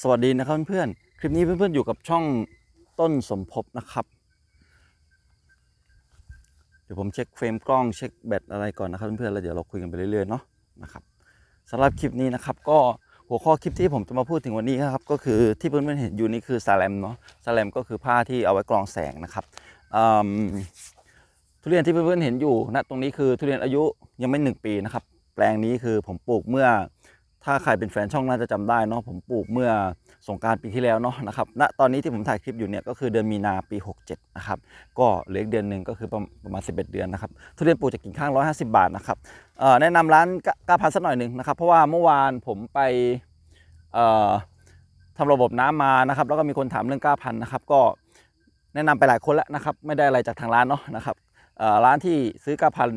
สวัสดีนะครับเพื่อนๆคลิปนี้เพื่อนๆอยู่กับช่องต้นสมภพนะครับ เดี๋ยวผมเช็คเฟรมกล้องเช็คแบตอะไรก่อนนะครับเพื่อนๆแล้วเดี๋ยวเราคุยกันไปเรื่อยๆเนาะนะครับสำหรับคลิปนี้นะครับก็หัวข้อคลิปที่ผมจะมาพูดถึงวันนี้นะครับก็คือที่เพื่อนๆเห็นอยู่นี่คือซาแลมเนาะซาแลมก็คือผ้าที่เอาไว้กรองแสงนะครับทุเรียนที่เพื่อนๆเห็นอยู่ณตรงนี้คือทุเรียนอายุยังไม่หนึ่งปีนะครับแปลงนี้คือผมปลูกเมื่อ ถ้าใครเป็นแฟนช่องน่าจะจำได้เนาะผมปลูกเมื่อสงการปีที่แล้วเนาะนะครับณตอนนี้ที่ผมถ่ายคลิปอยู่เนี่ยก็คือเดือนมีนาปี 67 นะครับ ก็เหลืออีกเดือนหนึ่งก็คือประประมาณ 11 เดือนนะครับทุเรียนปลูกจากกิ่งข้าง 150 บาทนะครับแนะนำร้านก้าพันสักหน่อยหนึ่งนะครับ เพราะว่าเมื่อวานผมไปเอ่อทำระบบน้ำมานะครับ แล้วก็มีคนถามเรื่องก้าพันนะครับ ก็แนะนำไปหลายคนแล้วนะครับ ไม่ได้อะไรจากทางร้านเนาะนะครับร้านที่ซื้อก้าพัน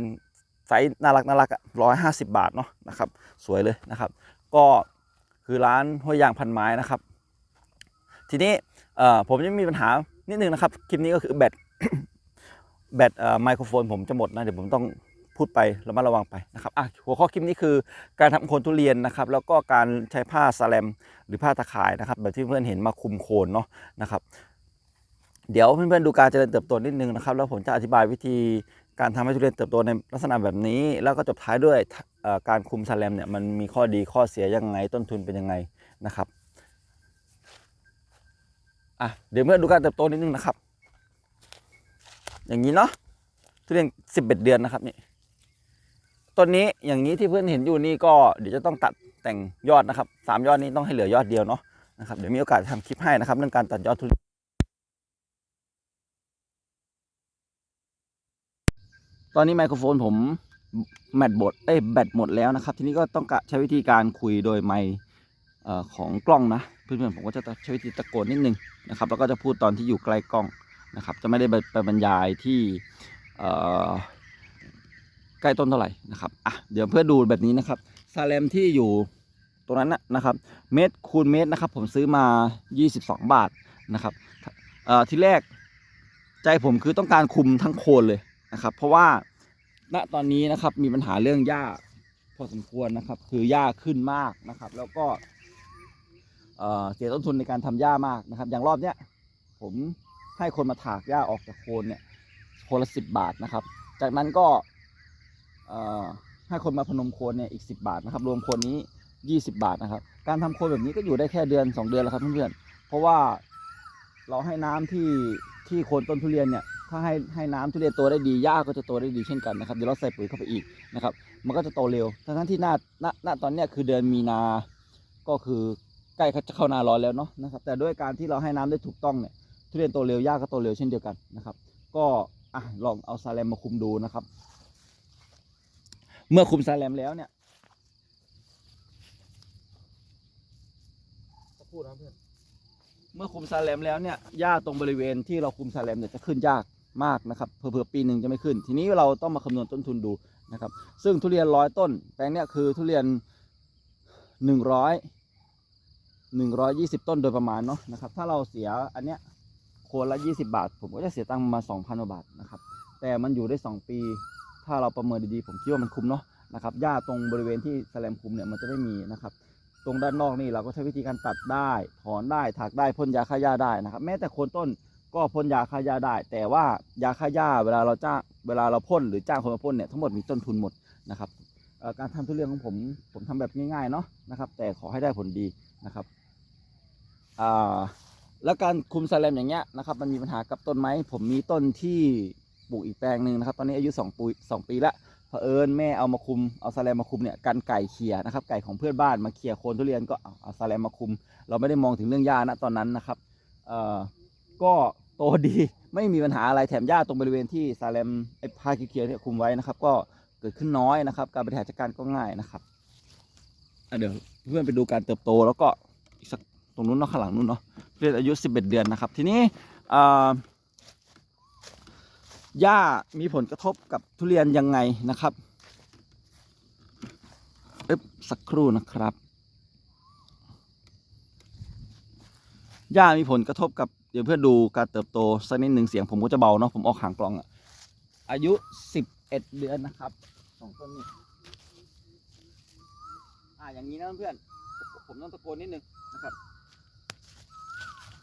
ไซส์น่ารักน่ารักร้อยห้าสิบบาทเนาะนะครับ สวยเลยนะครับ ก็คือร้านห้วยยางพันไม้นะครับ ทีนี้ผมจะมีปัญหานิดนึงนะครับ คลิปนี้ก็คือแบตแบตไมโครโฟนผมจะหมดนะเดี๋ยวผมต้องพูดไประมัดระวังไปนะครับอะหัวข้อคลิปนี้คือการทำโคนทุเรียนนะครับ แล้วก็การใช้ผ้าสแลมหรือผ้าตะข่ายนะครับ แบบที่เพื่อนเห็นมาคุมโคนเนาะนะครับ เดี๋ยวเพื่อนๆดูการเจริญเติบโตนิดนึงนะครับ แล้วผมจะอธิบายวิธีการทำให้ทุเรียนเติบโตในลักษณะแบบนี้ แล้วก็จบท้ายด้วย การคุมสแลมเนี่ยมันมีข้อดีข้อเสียยังไงต้นทุนเป็นยังไงนะครับอะเดี๋ยวเพื่อดูการเติบโตนิดนึงนะครับ อย่างนี้เนาะทุเรียน11เอ็ดเดือนนะครับนี่ต้นนี้อย่างนี้ที่เพื่อนเห็นอยู่นี่ก็เดี๋ยวจะต้องตัดแต่งยอดนะครับสามยอดนี้ต้องให้เหลือยอดเดียวเนาะนะครับเดี๋ยวมีโอกาสทำคลิปให้นะครับเรื่องการตัดยอดทุเรียนตอนนี้ไมโครโฟนผม แบตหมด เอ้ยแบตหมดแล้วนะครับ ทีนี้ก็ต้องกะใช้วิธีการคุยโดยไมค์ของกล้องนะเพื่อนๆผมก็จะใช้วิธีตะโกนนิดนึงนะครับ แล้วก็จะพูดตอนที่อยู่ใกล้กล้องนะครับ จะไม่ได้ไปบรรยายที่ใกล้ต้นเท่าไหร่นะครับอะเดี๋ยวเพื่อดูแบบนี้นะครับซาเลมที่อยู่ตรงนั้นนะนะครับ เมตรคูณเมตรนะครับ ผมซื้อมา 22 บาทนะครับที่แรกใจผมคือต้องการคุมทั้งโคนเลยนะครับ เพราะว่า ณตอนนี้นะครับมีปัญหาเรื่องหญ้าพอสมควรนะครับ คือหญ้าขึ้นมากนะครับ แล้วก็เสียต้นทุนในการทำหญ้ามากนะครับ อย่างรอบเนี้ยผมให้คนมาถากหญ้าออกจากโคนเนี่ยโคนละสิบบาทนะครับ จากนั้นก็ให้คนมาพนมโคนเนี่ยอีกสิบาทนะครับ รวมโคนนี้ยี่สิบาทนะครับ การทำโคนแบบนี้ก็อยู่ได้แค่เดือนสองเดือนแล้วครับเพื่อนๆเพราะว่าเราให้น้ำที่ที่โคนต้นทุเรียนเนี่ย ถ้าให้ให้น้ำทุเรียนโตได้ดีหญ้าก็จะโตได้ดีเช่นกันนะครับเดี๋ยวเราใส่ปุ๋ยเข้าไปอีกนะครับ มันก็จะโตเร็ว ทั้งทั้งที่หน้าณณตอนเนี้ยคือเดือนมีนา ก็คือใกล้จะเข้านาร้อนแล้วเนาะนะครับ แต่ด้วยการที่เราให้น้ำได้ถูกต้องเนี่ยทุเรียนโตเร็วหญ้าก็โตเร็วเช่นเดียวกันนะครับ ก็อะลองเอาซาแลมมาคุมดูนะครับ เมื่อคุมซาแลมแล้วเนี่ยพูดนะเพื่อนเมื่อคุมซาแลมแล้วเนี่ยหญ้าตรงบริเวณที่เราคุมซาแลมเนี่ยจะขึ้นยาก มากนะครับเผื่อปีหนึ่งจะไม่ขึ้น ทีนี้เราต้องมาคำนวณต้นทุนดูนะครับซึ่งทุเรียนร้อยต้น แปลงเนี่ยคือทุเรียนหนึ่งร้อยหนึ่งร้อยยี่สิบต้นโดยประมาณเนาะนะครับถ้าเราเสียอันเนี้ยโคนละยี่สิบาท ผมก็จะเสียตังค์มาณสองพันกว่าบาทนะครับแต่มันอยู่ได้สองปี ถ้าเราประเมินดีๆ ผมคิดว่ามันคุ้มเนาะนะครับหญ้าตรงบริเวณที่แสลมคุมเนี่ยมันจะไม่มีนะครับตรงด้านนอกนี่เราก็ใช้วิธีการตัดได้ถอนได้ถากได้พ่นยาฆ่าหญ้าได้นะครับแม้แต่โคนต้น ก็พ่นยาฆ่าหญ้าได้ แต่ว่ายาฆ่าหญ้าเวลาเราจ้างเวลาเราพ่นหรือจ้างคนมาพ่นเนี่ยทั้งหมดมีต้นทุนหมดนะครับการทำทุเรียนของผมผมทำแบบง่ายๆเนาะนะครับ แต่ขอให้ได้ผลดีนะครับแล้วการคุมแซลมอย่างเงี้ยนะครับ มันมีปัญหากับต้นไม้ผมมีต้นที่ปลูกอีกแปลงหนึ่งนะครับ ตอนนี้อายุ2ปีสองปีละเผอิญแม่เอามาคุมเอาซาแลมมาคุมเนี่ยกันไก่เขี่ยนะครับไก่ของเพื่อนบ้านมาเขี่ยโคนทุเรียนก็เอาเอาซาแลมมาคุม เราไม่ได้มองถึงเรื่องหญ้านะตอนนั้นนะครับเอ่อก็ โตดีไม่มีปัญหาอะไรแถมหญ้าตรงบริเวณที่ซาแลมไอ้ผ้าเขียวๆเนี่ยคุมไว้นะครับ ก็เกิดขึ้นน้อยนะครับ การบริหารจัดการก็ง่ายนะครับเดี๋ยวเพื่อนไปดูการเติบโตแล้วก็อีกสักตรงนู้นเนาะข้างหลังนู้นเนาะเรียนอายุ 11 เดือนนะครับ ทีนี้เอ่อหญ้ามีผลกระทบกับทุเรียนยังไงนะครับเอ๊บสักครู่นะครับหญ้ามีผลกระทบกับ เดี๋ยวเพื่อดูการเติบโตสักนิดหนึ่งเสียงผมก็จะเบาเนาะผมออกห่างกลองอะอายุสิบเอ็ดเดือนนะครับสองต้นนี้อ่าอย่างนี้นะเพื่อนผมต้องตะโกนนิดนึงนะครับ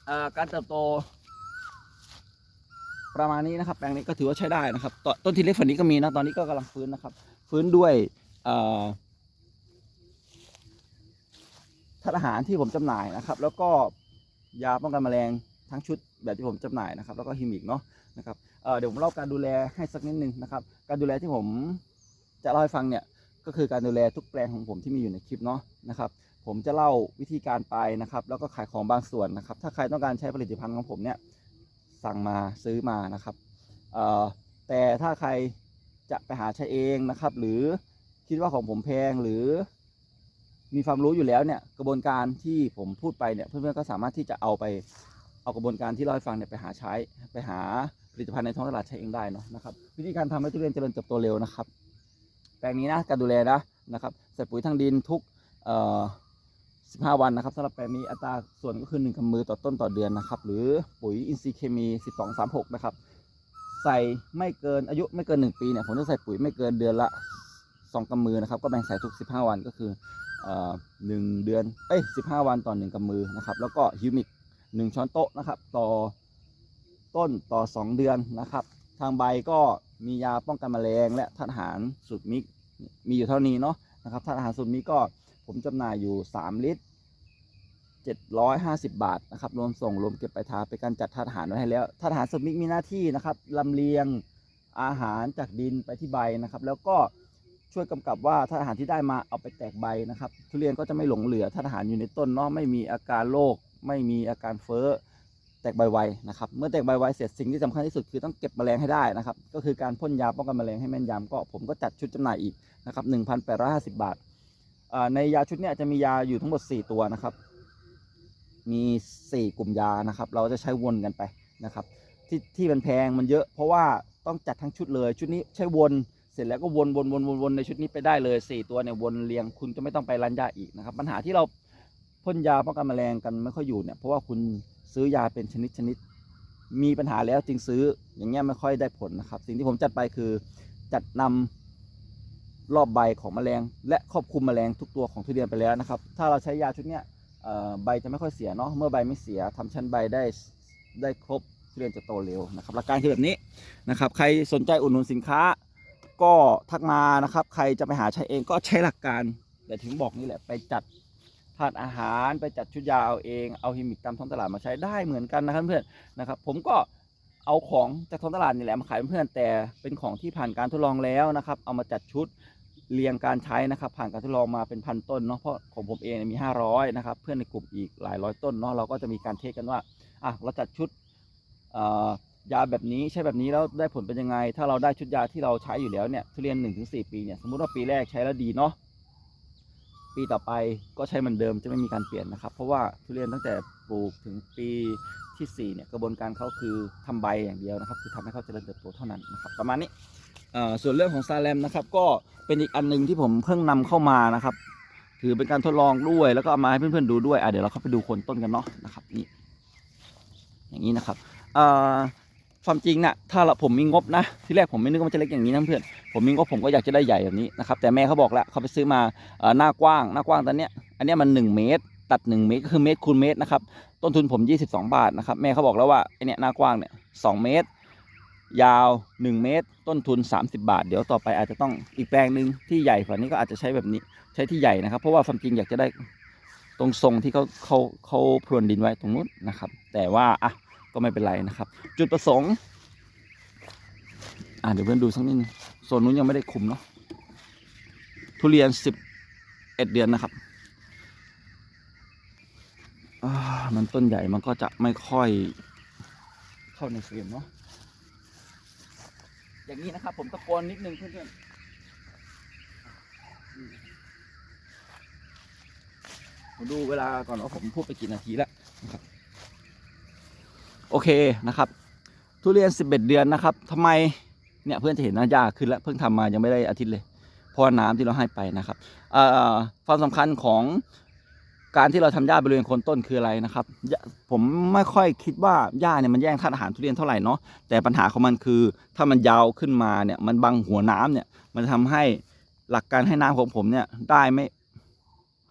อ่าการเติบโต ประมาณนี้นะครับแปลงนี้ก็ถือว่าใช้ได้นะครับตต้นที่เล็กฝันนี้ก็มีนะตอนนี้ก็กำลังฟื้นนะครับ ฟื้นด้วยธาตุอาหารที่ผมจำหน่ายนะครับ แล้วก็ยาป้องกันแมลง ทั้งชุดแบบที่ผมจำหน่ายนะครับแล้วก็ฮิมิกเนาะนะครับเเดี๋ยวผมเล่าการดูแลให้สักนิดนึงนะครับการดูแลที่ผมจะเล่าให้ฟังเนี่ยก็คือการดูแลทุกแปลงของผมที่มีอยู่ในคลิปเนาะนะครับผมจะเล่าวิธีการไปนะครับ แล้วก็ขายของบางส่วนนะครับ ถ้าใครต้องการใช้ผลิตภัณฑ์ของผมเนี่ยสั่งมาซื้อมานะครับแต่ถ้าใครจะไปหาใช้เองนะครับ หรือคิดว่าของผมแพงหรือมีความรู้อยู่แล้วเนี่ยกระบวนการที่ผมพูดไปเนี่ยเพื่อนๆก็สามารถที่จะเอาไป เอากระบวนการที่เล่าให้ฟังเนี่ยไปหาใช้ไปหาผลิตภัณฑ์ในท้องตลาดใช้เองได้เนาะนะครับวิธีการทำให้ทุเรียนเจริญเติบโตเร็วนะครับ แปลงนี้นะการดูแลนะนะครับใส่ปุ๋ยทางดินทุกเอ่อ15 วันนะครับสำหรับแปลงนี้อัตราส่วนก็คือ 1กำมือต่อต้นต่อเดือนนะครับ หรือปุ๋ยอินทรีย์เคมี 1236 นะครับ ใส่ไม่เกินอายุไม่เกิน 1 ปีเนี่ยผมจะใส่ปุ๋ยไม่เกินเดือนละ 2กำมือนะครับ ก็แบ่งใส่ทุก 15 วันก็คือเอ่อหนึ่งเดือนเอ้ย15 วันต่อ 1กำมือนะครับ แล้วก็ฮิวมิก 1 ช้อนโต๊ะนะครับ ต่อต้นต่อ 2 เดือนนะครับ ทางใบก็มียาป้องกันแมลงและธาตุอาหารสูตรมิกมีอยู่เท่านี้เนาะนะครับธาตุอาหารสูตรมิกก็ผมจำหน่ายอยู่ 3 ลิตร 750 บาทนะครับรวมส่งรวมเก็บปลายทางเป็นการจัดธาตุอาหารไว้ให้แล้วธาตุอาหารสูตรมิกมีหน้าที่นะครับลำเลียงอาหารจากดินไปที่ใบนะครับ แล้วก็ช่วยกำกับว่าธาตุอาหารที่ได้มาเอาไปแตกใบนะครับ ทุเรียนก็จะไม่หลงเหลือธาตุอาหารอยู่ในต้นเนาะไม่มีอาการโรค ไม่มีอาการเฟ้อแตกใบไวนะครับ เมื่อแตกใบไวเสร็จสิ่งที่สำคัญที่สุดคือต้องเก็บแมลงให้ได้นะครับ ก็คือการพ่นยาป้องกันแมลงให้แม่นยำก็ผมก็จัดชุดจำหน่ายอีกนะครับ1,850บาทอ่าสิบาทในยาชุดนี้จะมียาอยู่ทั้งหมด 4 ตัวนะครับ มี 4 กลุ่มยานะครับ เราจะใช้วนกันไปนะครับ ที่ที่มันแพงมันเยอะ เพราะว่าต้องจัดทั้งชุดเลย ชุดนี้ใช้วนเสร็จแล้วก็วนวนวนวนวนในชุดนี้ไปได้เลย 4 ตัวเนี่ยวนเรียงคุณจะไม่ต้องไปร้านยาอีกนะครับ ปัญหาที่เรา พ่นยาป้องกันแมลงกันไม่ค่อยอยู่เนี่ยเพราะว่าคุณซื้อยาเป็นชนิดชนิด มีปัญหาแล้วจึงซื้ออย่างเงี้ยไม่ค่อยได้ผลนะครับ สิ่งที่ผมจัดไปคือจัดนำรอบใบของแมลง และครอบคลุมแมลงทุกตัวของทุเรียนไปแล้วนะครับ ถ้าเราใช้ยาชุดเนี้ยใบจะไม่ค่อยเสียเนาะเมื่อใบไม่เสียทำชั้นใบได้ได้ครบทุเรียนจะโตเร็วนะครับหลักการคือแบบนี้นะครับ ใครสนใจอุดหนุนสินค้า ก็ทักมานะครับ ใครจะไปหาใช้เองก็ใช้หลักการแต่ถึงบอกนี่แหละไปจัด ธาตุอาหารไปจัดชุดยาเอาเอง เอาฮิมิกตามท้องตลาดมาใช้ได้เหมือนกันนะครับเพื่อนนะครับผมก็เอาของจากท้องตลาดนี่แหละมาขายเพื่อนแต่เป็นของที่ผ่านการทดลองแล้วนะครับ เอามาจัดชุดเรียงการใช้นะครับ ผ่านการทดลองมาเป็นพันต้นเนาะเพราะของผมเองมี 500 นะครับ เพื่อนในกลุ่มอีกหลายร้อยต้นเนาะเราก็จะมีการเทสกันว่าอะเราจัดชุดยาแบบนี้ใช้แบบนี้แล้วได้ผลเป็นยังไง ถ้าเราได้ชุดยาที่เราใช้อยู่แล้วเนี่ยทุเรียน 1-4 ปีเนี่ยสมมุติว่าปีแรกใช้แล้วดีเนาะ ปีต่อไปก็ใช้เหมือนเดิมจะไม่มีการเปลี่ยนนะครับ เพราะว่าทุเรียนตั้งแต่ปลูกถึงปีที่4เนี่ยกระบวนการเขาคือทำใบอย่างเดียวนะครับ คือทำให้เขาเจริญเติบโตเท่านั้นนะครับ ประมาณนี้ส่วนเรื่องของซาแลมนะครับ ก็เป็นอีกอันหนึงที่ผมเพิ่งนำเข้ามานะครับ ถือเป็นการทดลองด้วยแล้วก็เอามาให้เพื่อนๆดูด้วยอะเดี๋ยวเราเข้าไปดูโคนต้นกันเนาะนะครับนี่อย่างนี้นะครับ ความจริงนะ่ะถ้าเราผมมีงบนะที่แรกผมไม่นึกว่ามันจะเล็กอย่างนี้นะเพื่อนผมมีงบผมก็อยากจะได้ใหญ่แบบนี้นะครับแต่แม่เขาบอกแล้วเขาไปซื้อมาหน้ากว้างหน้ากว้างตอนเนี้ยอันเนี้ยมัน 1 เมตร ตัด 1 เมตรก็คือเมตรคูณเมตรนะครับต้นทุนผม 22 บาทนะครับแม่เขาบอกแล้วว่าไอเนี้ยหน้ากว้างเนี่ย2เมตร ยาว 1 เมตร ต้นทุน 30 บาท เดี๋ยวต่อไปอาจจะต้องอีกแปลงหนึ่งที่ใหญ่กว่านี้ก็อาจจะใช้แบบนี้ใช้ที่ใหญ่นะครับ เพราะว่าความจริงอยากจะได้ตรงทรงที่เขาเขาเขาพรวนดินไว้ตรงนู้นนะครับ แต่ว่าอะ ก็ไม่เป็นไรนะครับ จุดประสงค์อะเดี๋ยวเพื่อนดูสักนิดนึงโซนนู้นยังไม่ได้คุมเนาะทุเรียน11เอ็ดเดือนนะครับมันต้นใหญ่มันก็จะไม่ค่อยเข้าในเฟรมเนาะอย่างนี้นะครับ ผมตะโกนนิดนึงเพื่อนๆผมดูเวลาก่อนว่าผมพูดไปกี่นาทีแล้วนะครับ อเคนะครับ ทุเรียน 11 เดือนนะครับทำไมเนี่ยเพื่อนจะเห็นหน้ายากขึ้นแล้วเพิ่งทำมายังไม่ได้อาทิตย์เลยเพราะน้ำที่เราให้ไปนะครับความสำคัญของการที่เราทำหญ้าบริเวณโคนต้นคืออะไรนะครับ ผมไม่ค่อยคิดว่าหญ้าเนี่ยมันแย่งธาตุอาหารทุเรียนเท่าไหร่เนาะแต่ปัญหาของมันคือ ถ้ามันยาวขึ้นมาเนี่ยมันบังหัวน้ำเนี่ยมันทำให้หลักการให้น้ำของผมเนี่ยได้ไม่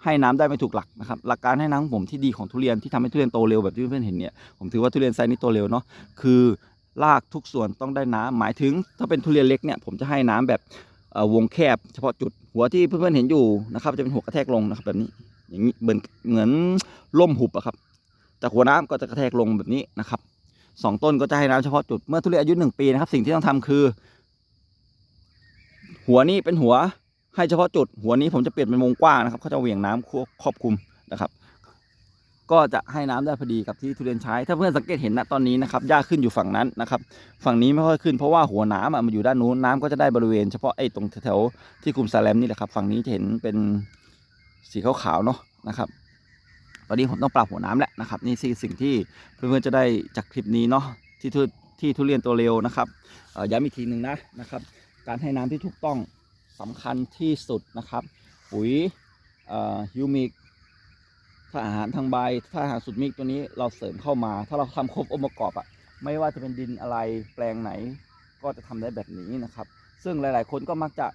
ให้น้ำได้ไม่ถูกหลักนะครับหลักการให้น้ำของผมที่ดีของทุเรียนที่ทำให้ทุเรียนโตเร็วแบบที่เพื่อนๆเห็นเนี่ยผมถือว่าทุเรียนไซส์นี้โตเร็วเนาะคือรากทุกส่วนต้องได้น้ำหมายถึง ถ้าเป็นทุเรียนเล็กเนี่ยผมจะให้น้ำแบบวงแคบ เฉพาะจุดหัวที่เพื่อนๆเห็นอยู่นะครับจะเป็นหัวกระแทกลงนะครับแบบนี้อย่างนี้เหมือนเหมือนล่มหุบอะครับจากหัวน้ำก็จะกระแทกลงแบบนี้นะครับสองต้นก็จะให้น้ำเฉพาะจุดเมื่อทุเรียนอายุหนึ่งปีนะครับสิ่งที่ต้องทำคือ หัวนี้เป็นหัว ให้เฉพาะจุดหัวนี้ผมจะเปลี่ยนเป็นวงกว้างนะครับเขาจะเหวี่ยงน้ำครอบคลุมนะครับ ก็จะให้น้ำได้พอดีกับที่ทุเรียนใช้ ถ้าเพื่อนสังเกตเห็นนะตอนนี้นะครับหญ้าขึ้นอยู่ฝั่งนั้นนะครับ ฝั่งนี้ไม่ค่อยขึ้นเพราะว่าหัวน้ำมันอยู่ด้านนู้นน้ำก็จะได้บริเวณเฉพาะไอ้ตรงแถวๆที่กลุ่มซาแลมนี่แหละครับ ฝั่งนี้จะเห็นเป็นสีขาวๆเนาะนะครับตอนนี้ผมต้องปรับหัวน้ำแหละนะครับ นี่คือสิ่งที่เพื่อนๆจะได้จากคลิปนี้เนาะที่ทุที่ทุเรียนตัวเร็วนะครับอย้ำอีกทีหนึ่งนะนะครับ การให้น้ำที่ถูกต้อง สำคัญที่สุดนะครับ ปุ๋ยฮิวมิกถ้าอาหารทางใบถ้าอาหารสุดมิกตัวนี้เราเสริมเข้ามา ถ้าเราทำครบองค์ประกอบอะไม่ว่าจะเป็นดินอะไรแปลงไหน ก็จะทำได้แบบนี้นะครับ ซึ่งหลาย ๆ คนก็มักจะ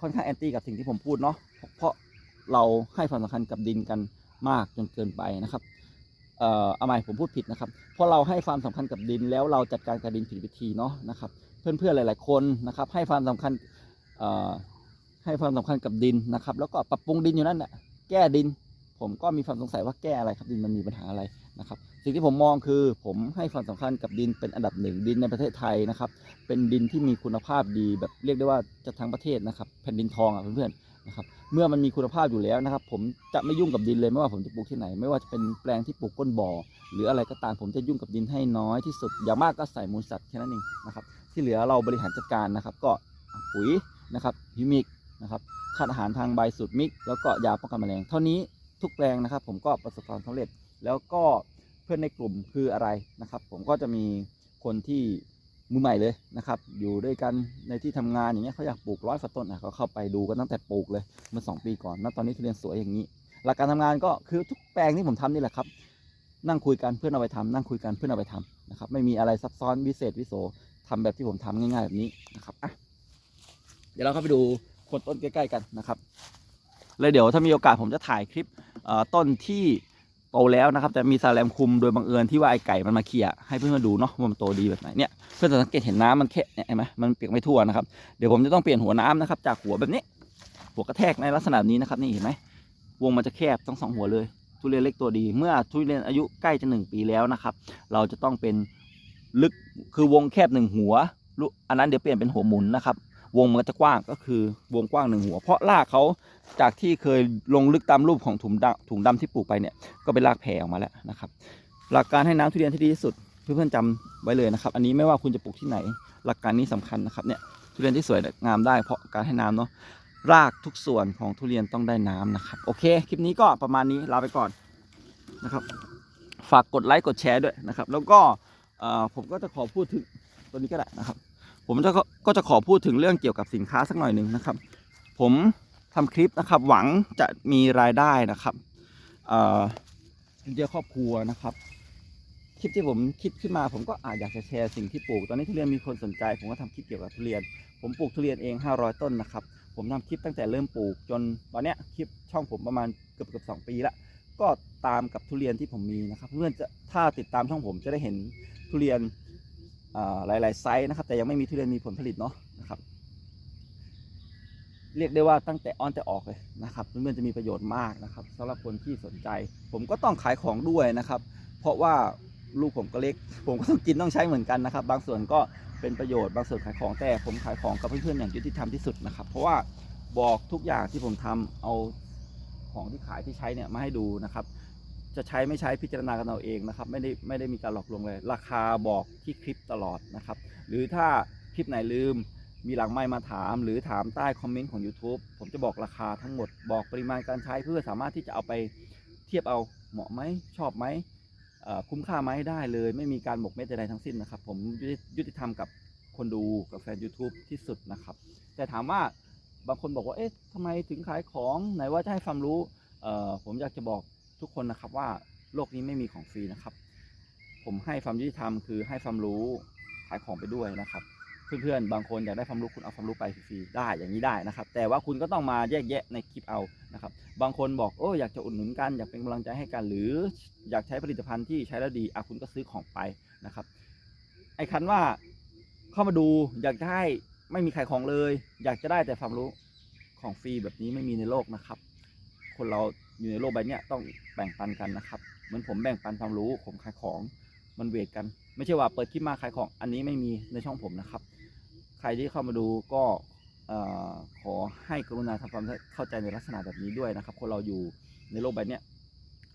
ค่อนข้างแอนตี้กับสิ่งที่ผมพูดเนาะเพราะเราให้ความสำคัญกับดินกันมากจนเกินไปนะครับเอ่อเอาใหม่ผมพูดผิดนะครับ เพราะเราให้ความสำคัญกับดินแล้วเราจัดการกับดินผิดวิธีเนาะนะครับ เพื่อนๆหลาย ๆ คนนะครับให้ความสำคัญ ให้ความสำคัญกับดินนะครับ แล้วก็ปรับปรุงดินอยู่นั่นแหละแก้ดิน ผมก็มีความสงสัยว่าแก้อะไรครับดินมันมีปัญหาอะไรนะครับ สิ่งที่ผมมองคือผมให้ความสำคัญกับดินเป็นอันดับหนึ่งดินในประเทศไทยนะครับ เป็นดินที่มีคุณภาพดีแบบเรียกได้ว่าจะทั้งประเทศนะครับแผ่นดินทองอะเพื่อนๆนะครับเมื่อมันมีคุณภาพอยู่แล้วนะครับ ผมจะไม่ยุ่งกับดินเลยไม่ว่าผมจะปลูกที่ไหน ไม่ว่าจะเป็นแปลงที่ปลูกก้นบ่อ หรืออะไรก็ตามผมจะยุ่งกับดินให้น้อยที่สุดอย่างมากก็ใส่มูลสัตว์แค่นั้นเองนะครับที่เหลือเราบริหารจัดการนะครับ ก็ปุ๋ย นะครับฮิมิกนะครับธาตุอาหารทางใบสูตรมิก แล้วก็ยาป้องกันแมลง เท่านี้ทุกแปลงนะครับ ผมก็ประสบความสำเร็จแล้วก็เพื่อนในกลุ่มคืออะไรนะครับ ผมก็จะมีคนที่มือใหม่เลยนะครับ อยู่ด้วยกันในที่ทำงานอย่างเงี้ยเขาอยากปลูกร้อยฝัต้นอะเขาเข้าไปดูกันตั้งแต่ปลูกเลยเมื่อสองปีก่อนณตอนนี้ทุเรียนสวยอย่างนี้ หลักการทำงานก็คือทุกแปลงที่ผมทำนี่แหละครับ นั่งคุยกันเพื่อนเอาไปทำนั่งคุยกันเพื่อนเอาไปทำนะครับ ไม่มีอะไรซับซ้อนวิเศษวิโสทำแบบที่ผมทำง่ายๆแบบนี้นะครับอะ เดี๋ยวเราเข้าไปดูโคนต้นใกล้ๆกันนะครับเลยเดี๋ยวถ้ามีโอกาสผมจะถ่ายคลิปต้นที่โตแล้วนะครับ แต่มีซาแลมคุมโดยบังเอิญที่ว่าไอไก่มันมาเขี่ยให้เพื่อนๆดูเนาะว่ามันโตดีแบบไหนเนี่ยเพื่อนจะสังเกตเห็นน้ำมันแค่เนี่ยเห็นไหมมันเปียกไม่ทั่วนะครับเดี๋ยวผมจะต้องเปลี่ยนหัวน้ำนะครับ จากหัวแบบนี้ หัวกระแทกในลักษณะนี้นะครับนี่เห็นไหมวงมันจะแคบทั้งสองหัวเลย ทุเรียนเล็กตัวดี เมื่อทุเรียนอายุใกล้จะหนึ่งปีแล้วนะครับ เราจะต้องเป็นลึกคือวงแคบหนึ่งหัวอันนั้นเดี๋ยวเปลี่ยนเป็นหัวหมุนนะครับ วงมันก็จะกว้างก็คือวงกว้างหนึ่งหัว เพราะรากเขาจากที่เคยลงลึกตามรูปของถุงดำถุงดำที่ปลูกไปเนี่ยก็เป็นรากแผ่ออกมาแล้วนะครับ หลักการให้น้ำทุเรียนที่ดีที่สุดเพื่อนๆจำไว้เลยนะครับ อันนี้ไม่ว่าคุณจะปลูกที่ไหน หลักการนี้สำคัญนะครับเนี่ยทุเรียนที่สวยงามได้เพราะการให้น้ำเนาะรากทุกส่วนของทุเรียนต้องได้น้ำนะครับ โอเค คลิปนี้ก็ประมาณนี้ลาไปก่อนนะครับ ฝากกดไลค์กดแชร์ด้วยนะครับ แล้วก็ผมก็จะขอพูดถึงตัวนี้ก็ได้นะครับ ผมจะก็จะขอพูดถึงเรื่องเกี่ยวกับสินค้าสักหน่อยหนึ่งนะครับ ผมทำคลิปนะครับ หวังจะมีรายได้นะครับเอ่อเยอะครอบครัวนะครับ คลิปที่ผมคิดขึ้นมา ผมก็อาจอยากจะแชร์สิ่งที่ปลูก ตอนนี้ทุเรียนมีคนสนใจ ผมก็ทำคลิปเกี่ยวกับทุเรียน ผมปลูกทุเรียนเอง 500 ต้นนะครับ ผมทำคลิปตั้งแต่เริ่มปลูกจนตอนเนี้ยคลิปช่องผมประมาณเกือบเกือบสองปีละก็ตามกับทุเรียนที่ผมมีนะครับ เพื่อนจะถ้าติดตามช่องผมจะได้เห็นทุเรียน หลายๆไซส์นะครับ แต่ยังไม่มีทุเรียนมีผลผลิตเนาะนะครับ เรียกได้ว่าตั้งแต่อ้อนแต่ออกเลยนะครับเพื่อนๆจะมีประโยชน์มากนะครับสำหรับคนที่สนใจ ผมก็ต้องขายของด้วยนะครับ เพราะว่าลูกผมก็เล็ก ผมก็ต้องกินต้องใช้เหมือนกันนะครับ บางส่วนก็เป็นประโยชน์บางส่วนขายของแต่ผมขายของกับเพื่อนๆอย่างยุติธรรมที่สุดนะครับ เพราะว่าบอกทุกอย่างที่ผมทำเอาของที่ขายที่ใช้เนี่ยมาให้ดูนะครับ จะใช้ไม่ใช้พิจารณากันเอาเองนะครับ ไม่ได้ไม่ได้มีการหลอกลวงเลย ราคาบอกที่คลิปตลอดนะครับ หรือถ้าคลิปไหนลืม มีหลังไมค์มาถาม หรือถามใต้คอมเมนต์ของ YouTube ผมจะบอกราคาทั้งหมดบอกปริมาณการใช้เพื่อสามารถที่จะเอาไปเทียบเอาเหมาะไหมชอบไหมคุ้มค่าไหมได้เลย ไม่มีการหมกเม็ดใดๆทั้งสิ้นนะครับ ผมยุติธรรมกับคนดูกับแฟน YouTube ที่สุดนะครับ แต่ถามว่าบางคนบอกว่าเอ๊ะทำไมถึงขายของไหนว่าจะให้ความรู้ผมอยากจะบอก ทุกคนนะครับว่าโลกนี้ไม่มีของฟรีนะครับ ผมให้ความยุติธรรมคือให้ความรู้ขายของไปด้วยนะครับ เพื่อนๆบางคนอยากได้ความรู้คุณเอาความรู้ไปฟรีๆได้อย่างนี้ได้นะครับ แต่ว่าคุณก็ต้องมาแยกแยะในคลิปเอานะครับ บางคนบอกโอ้อยากจะอุดหนุนกันอยากเป็นกำลังใจให้กัน หรืออยากใช้ผลิตภัณฑ์ที่ใช้แล้วดีอะคุณก็ซื้อของไปนะครับ ไอ้คันว่าเข้ามาดูอยากจะให้ไม่มีขายของเลย อยากจะได้แต่ความรู้ของฟรีแบบนี้ไม่มีในโลกนะครับ คนเรา อยู่ในโลกใบเนี้ยต้องแบ่งปันกันนะครับ เหมือนผมแบ่งปันความรู้ผมขายของมันเวทกัน ไม่ใช่ว่าเปิดคลิปมาขายของอันนี้ไม่มีในช่องผมนะครับ ใครที่เข้ามาดูก็ขอให้กรุณาทำความเข้าใจในลักษณะแบบนี้ด้วยนะครับ คนเราอยู่ในโลกใบเนี้ย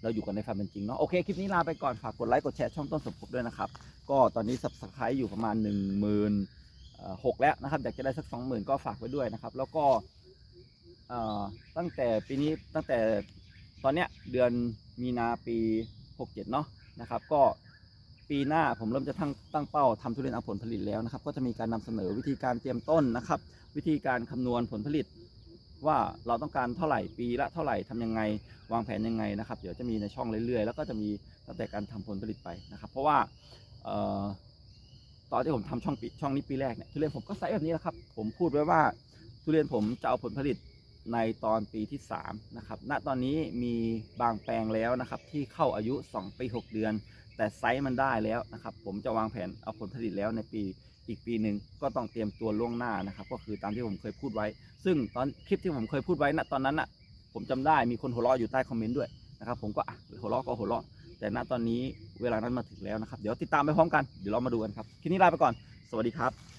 เราอยู่กันในความเป็นจริงเนาะโอเคคลิปนี้ลาไปก่อนฝากกดไลค์กดแชร์ช่องต้นสมภพด้วยนะครับ ก็ตอนนี้สับสไครอยู่ประมาณ1 0 0 0 0หกแล้วนะครับอยากจะได้สัก 20,000 ก็ฝากไว้ด้วยนะครับ แล้วก็ตั้งแต่ปีนี้ตั้งแต่ ตอนเนี้ยเดือนมีนาปี 67 เนาะนะครับก็ปีหน้าผมเริ่มจะตั้งตั้งเป้าทำทุเรียนเอาผลผลิตแล้วนะครับ ก็จะมีการนำเสนอวิธีการเตรียมต้นนะครับ วิธีการคำนวณผลผลิต ว่าเราต้องการเท่าไหร่ปีละเท่าไหร่ทำยังไง วางแผนยังไงนะครับ เดี๋ยวจะมีในช่องเรื่อยๆ แล้วก็จะมีตั้งแต่การทำผลผลิตไปนะครับ เพราะว่าออตอนที่ผมทำช่องปีช่องนี้ปีแรกเนี่ยทุเรียนผมก็ไซส์แบบนี้แหละครับผมพูดไว้ว่าทุเรียนผมจะเอาผลผลิต ในตอนปีที่3นะครับ ณ ตอนนี้มีบางแปลงแล้วนะครับที่เข้าอายุ 2 ปี 6 เดือน แต่ไซส์มันได้แล้วนะครับ ผมจะวางแผนเอาผลผลิตแล้วในปีอีกปีหนึ่งก็ต้องเตรียมตัวล่วงหน้านะครับ ก็คือตามที่ผมเคยพูดไว้ ซึ่งตอนคลิปที่ผมเคยพูดไว้ณตอนนั้นน่ะผมจำได้มีคนหัวเราะอยู่ใต้คอมเมนต์ด้วยนะครับ ผมก็อะหัวเราะก็หัวเราะแต่ณตอนนี้เวลานั้นมาถึงแล้วนะครับ เดี๋ยวติดตามไปพร้อมกัน เดี๋ยวเรามาดูกันครับ คลิปนี้ลาไปก่อน สวัสดีครับ